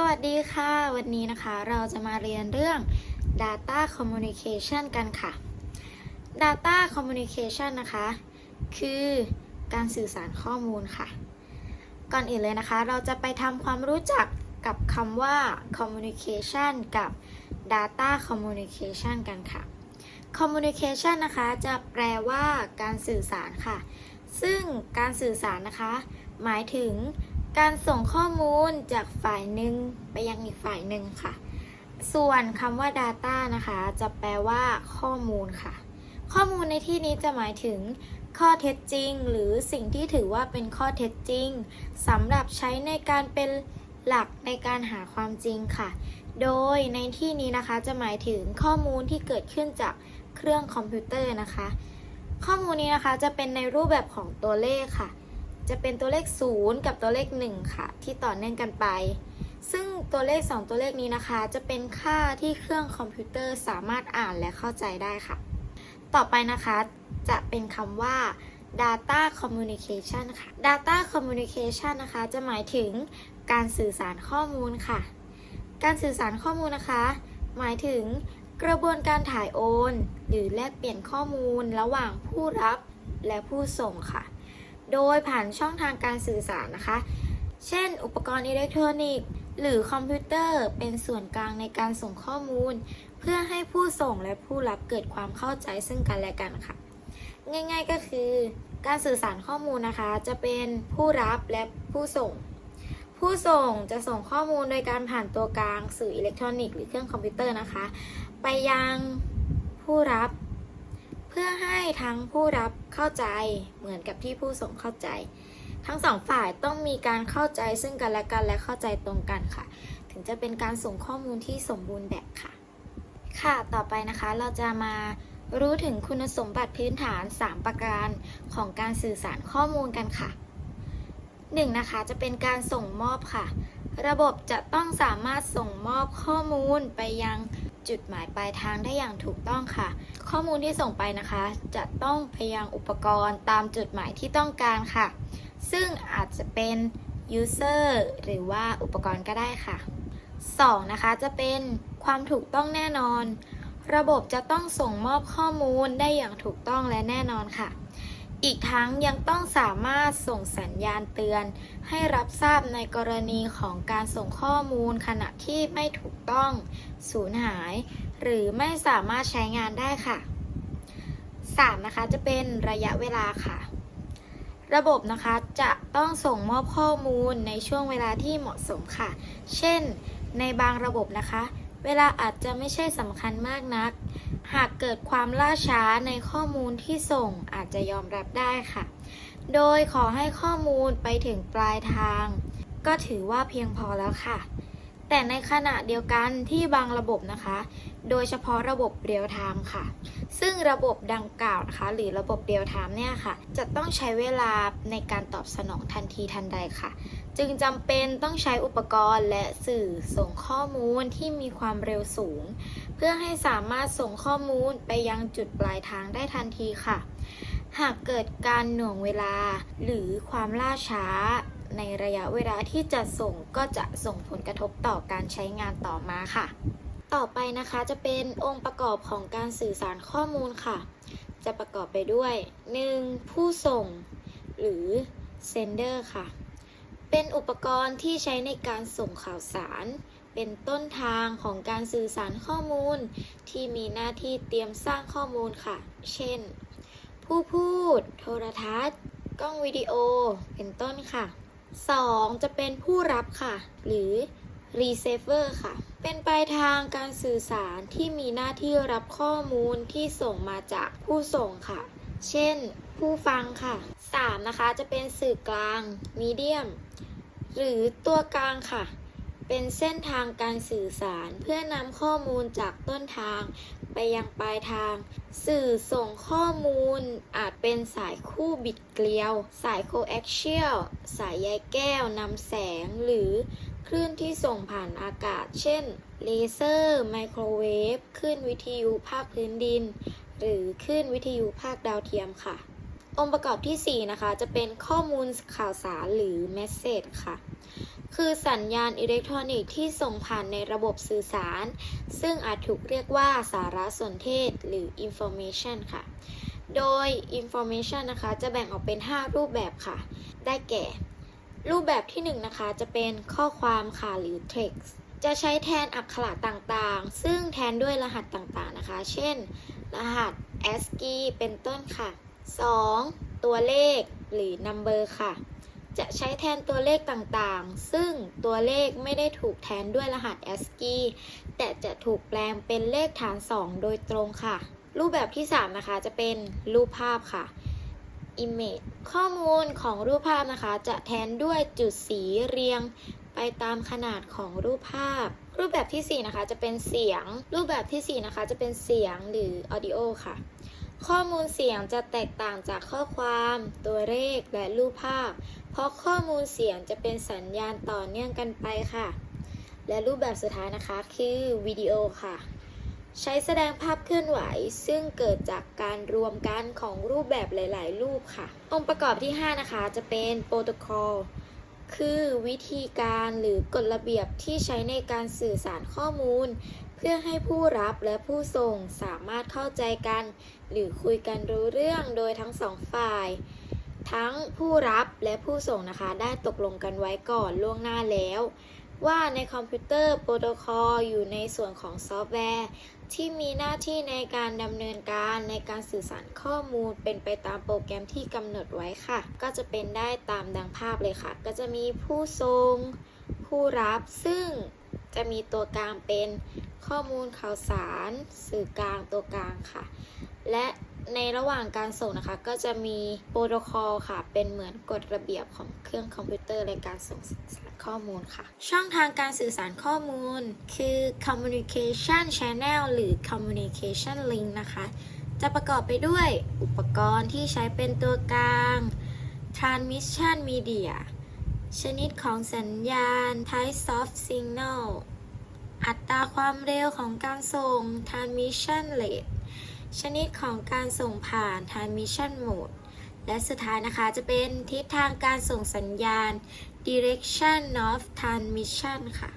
สวัสดีค่ะ วันนี้นะคะเราจะมาเรียนเรื่อง Data Communication กันค่ะ Data Communication นะคะ คือการสื่อสารข้อมูลค่ะ ก่อนอื่นเลยนะคะ เราจะไปทำความรู้จักกับคำว่า communication กับ data communication กันค่ะ communication นะคะจะแปลว่าการสื่อสารค่ะ ซึ่งการสื่อสารนะคะ หมายถึง การส่งข้อมูลจากฝ่ายหนึ่งไปยังอีกฝ่ายหนึ่งค่ะ ส่วนคำว่า data นะคะ จะแปลว่าข้อมูลค่ะ ข้อมูลในที่นี้จะหมายถึง ข้อเท็จจริง หรือสิ่งที่ถือว่าเป็นข้อเท็จจริงสำหรับใช้ในการเป็นหลักในการหาความจริงค่ะ โดยในที่นี้นะคะจะหมายถึงข้อมูลที่เกิดขึ้นจากเครื่องคอมพิวเตอร์นะคะ ข้อมูลนี้นะคะจะเป็นในรูปแบบของตัวเลขค่ะ จะเป็นตัวเลข 0 กับตัวเลข 1 ค่ะ ที่ต่อเนื่องกันไป ซึ่งตัวเลข 2 ตัวเลขนี้นะคะ จะเป็นค่าที่เครื่องคอมพิวเตอร์สามารถอ่านและเข้าใจได้ค่ะ ต่อไปนะคะจะเป็นคำว่า data communication ค่ะ data communication นะคะจะหมายถึงการสื่อสารข้อมูลค่ะ การสื่อสารข้อมูลนะคะ หมายถึงกระบวนการถ่ายโอน หรือแลกเปลี่ยนข้อมูลระหว่างผู้รับและผู้ส่งค่ะ โดยผ่านช่องทางการสื่อสารนะคะ เช่น อุปกรณ์อิเล็กทรอนิกส์ หรือคอมพิวเตอร์เป็นส่วนกลางในการส่งข้อมูล เพื่อให้ผู้ส่งและผู้รับเกิดความเข้าใจซึ่งกันและกันค่ะ ง่าย ๆก็คือ การสื่อสารข้อมูลนะคะ จะเป็นผู้รับและผู้ส่ง ผู้ส่งจะส่งข้อมูลโดยการผ่านตัวกลางสื่ออิเล็กทรอนิกส์หรือเครื่องคอมพิวเตอร์นะคะ ไปยังผู้รับ พื่อให้ทั้งผู้รับเข้าใจเหมือนกับที่ผู้ส่งเข้าใจ ทั้งสองฝ่ายต้องมีการเข้าใจซึ่งกันและกันและเข้าใจตรงกันค่ะ ถึงจะเป็นการส่งข้อมูลที่สมบูรณ์แบบค่ะ ค่ะต่อไปนะคะเราจะมารู้ถึงคุณสมบัติพื้นฐาน 3 ประการของการสื่อสารข้อมูลกันค่ะ 1. นะคะจะเป็นการส่งมอบค่ะ ระบบจะต้องสามารถส่งมอบข้อมูลไปยัง จุดหมายปลายทางได้อย่างถูกต้องค่ะ ข้อมูลที่ส่งไปนะคะ จะต้องไปยังอุปกรณ์ตามจุดหมายที่ต้องการค่ะ ซึ่งอาจจะเป็น user หรือว่าอุปกรณ์ก็ได้ค่ะ 2. นะคะจะเป็นความถูกต้องแน่นอน ระบบจะต้องส่งมอบข้อมูลได้อย่างถูกต้องและแน่นอนค่ะ อีกทั้งยังต้องสามารถส่งสัญญาณเตือน ให้รับทราบในกรณีของการส่งข้อมูลขณะที่ไม่ถูกต้อง สูญหาย หรือไม่สามารถใช้งานได้ค่ะ 3. นะคะจะเป็นระยะเวลาค่ะ ระบบนะคะจะต้องส่งมอบข้อมูลในช่วงเวลาที่เหมาะสมค่ะ เช่น ในบางระบบนะคะ เวลาอาจจะไม่ใช่สำคัญมากนัก หากเกิดความล่าช้าในข้อมูลที่ส่งอาจจะยอมรับได้ค่ะ โดยขอให้ข้อมูลไปถึงปลายทาง ก็ถือว่าเพียงพอแล้วค่ะ แต่ในขณะเดียวกันที่บางระบบนะคะ โดยเฉพาะระบบเรียลไทม์ค่ะ ซึ่งระบบดังกล่าวนะคะ หรือระบบเรียลไทม์เนี่ยค่ะ จะต้องใช้เวลาในการตอบสนองทันทีทันใดค่ะ จึงจำเป็นต้องใช้อุปกรณ์และสื่อส่งข้อมูลที่มีความเร็วสูง เพื่อให้สามารถส่งข้อมูลไปยังจุดปลายทางได้ทันทีค่ะ หากเกิดการหน่วงเวลาหรือความล่าช้าในระยะเวลาที่จะส่งก็จะส่งผลกระทบต่อการใช้งานต่อมาค่ะ ต่อไปนะคะจะเป็นองค์ประกอบของการสื่อสารข้อมูลค่ะ จะประกอบไปด้วย 1. ผู้ส่ง หรือ sender ค่ะ เป็นอุปกรณ์ที่ใช้ในการส่งข่าวสาร เป็นต้นทางของการสื่อสารข้อมูล ที่มีหน้าที่เตรียมสร้างข้อมูลค่ะ เช่น ผู้พูด โทรทัศน์ กล้องวิดีโอ เป็นต้นค่ะ 2. จะเป็นผู้รับค่ะ หรือ receiver ค่ะ เป็นปลายทางการสื่อสารที่มีหน้าที่รับข้อมูลที่ส่งมาจากผู้ส่งค่ะ เช่น ผู้ฟังค่ะ 3. นะคะ จะเป็นสื่อกลาง medium หรือตัวกลางค่ะ เป็นเส้นทางการสื่อสารเพื่อนำข้อมูลจากต้นทาง ไปยังปลายทาง สื่อส่งข้อมูล อาจเป็นสายคู่บิดเกลียว สายโคแอคเชียล สายใยแก้วนำแสง หรือคลื่นที่ส่งผ่านอากาศ เช่น เลเซอร์ ไมโครเวฟ คลื่นวิทยุภาคพื้นดิน หรือคลื่นวิทยุภาคดาวเทียมค่ะ องค์ประกอบที่ 4 นะคะ จะเป็นข้อมูลข่าวสารหรือ message ค่ะ คือสัญญาณอิเล็กทรอนิกส์ที่ส่งผ่านในระบบสื่อสาร ซึ่งอาจถูกเรียกว่าสารสนเทศหรือ information ค่ะ โดย information นะคะจะแบ่งออกเป็น 5 รูปแบบค่ะ ได้แก่ รูปแบบที่ 1 นะคะจะเป็นข้อความค่ะหรือ text จะใช้แทนอักขระต่างๆ ซึ่งแทนด้วยรหัสต่างๆนะคะ เช่น รหัส ASCII เป็นต้นค่ะ 2. ตัวเลขหรือ number ค่ะ จะใช้แทนตัวเลขต่างๆ ซึ่งตัวเลขไม่ได้ถูกแทนด้วยรหัส ASCII แต่จะถูกแปลงเป็นเลขฐาน 2 โดยตรงค่ะ รูปแบบที่ 3 นะคะ จะเป็นรูปภาพค่ะ image ข้อมูลของรูปภาพนะคะ จะแทนด้วยจุดสีเรียงไปตามขนาดของรูปภาพ รูปแบบที่ 4 นะคะ จะเป็นเสียง รูปแบบที่ 4 นะคะ จะเป็นเสียงหรือ audio ค่ะ ข้อมูลเสียงจะแตกต่างจากข้อความ ตัวเลข และรูปภาพ เพราะข้อมูลเสียงจะเป็นสัญญาณต่อเนื่องกันไปค่ะ และรูปแบบสุดท้ายนะคะ คือวิดีโอค่ะ ใช้แสดงภาพเคลื่อนไหว ซึ่งเกิดจากการรวมกันของรูปแบบหลาย ๆ รูปค่ะ องค์ประกอบที่ 5 นะคะ จะเป็นโปรโตคอล คือวิธีการหรือกฎระเบียบที่ใช้ในการสื่อสารข้อมูล เพื่อให้ผู้รับและผู้ส่งสามารถเข้าใจกัน หรือคุยกันรู้เรื่องโดยทั้งสองฝ่าย ทั้งผู้รับและผู้ส่งนะคะได้ตกลงกันไว้ก่อนล่วงหน้าแล้ว ว่าในคอมพิวเตอร์โปรโตคอลอยู่ในส่วนของซอฟต์แวร์ ที่มีหน้าที่ในการดำเนินการในการสื่อสารข้อมูลเป็นไปตามโปรแกรมที่กำหนดไว้ค่ะ ก็จะเป็นได้ตามดังภาพเลยค่ะ ก็จะมีผู้ส่งผู้รับซึ่ง จะมีตัวกลางเป็นข้อมูลข่าวสารสื่อกลางตัวกลางค่ะ และในระหว่างการส่งนะคะ ก็จะมีโปรโตคอลค่ะ เป็นเหมือนกฎระเบียบของเครื่องคอมพิวเตอร์ในการส่งสารข้อมูลค่ะ ช่องทางการสื่อสารข้อมูล คือ communication channel หรือ communication link นะคะ จะประกอบไปด้วยอุปกรณ์ที่ใช้เป็นตัวกลาง transmission media ชนิดของสัญญาณ type of signal อัตราความเร็วของการส่ง transmission rate ชนิดของการส่งผ่าน transmission mode และสุดท้ายนะคะจะเป็นทิศทางการส่งสัญญาณ direction of transmission ค่ะ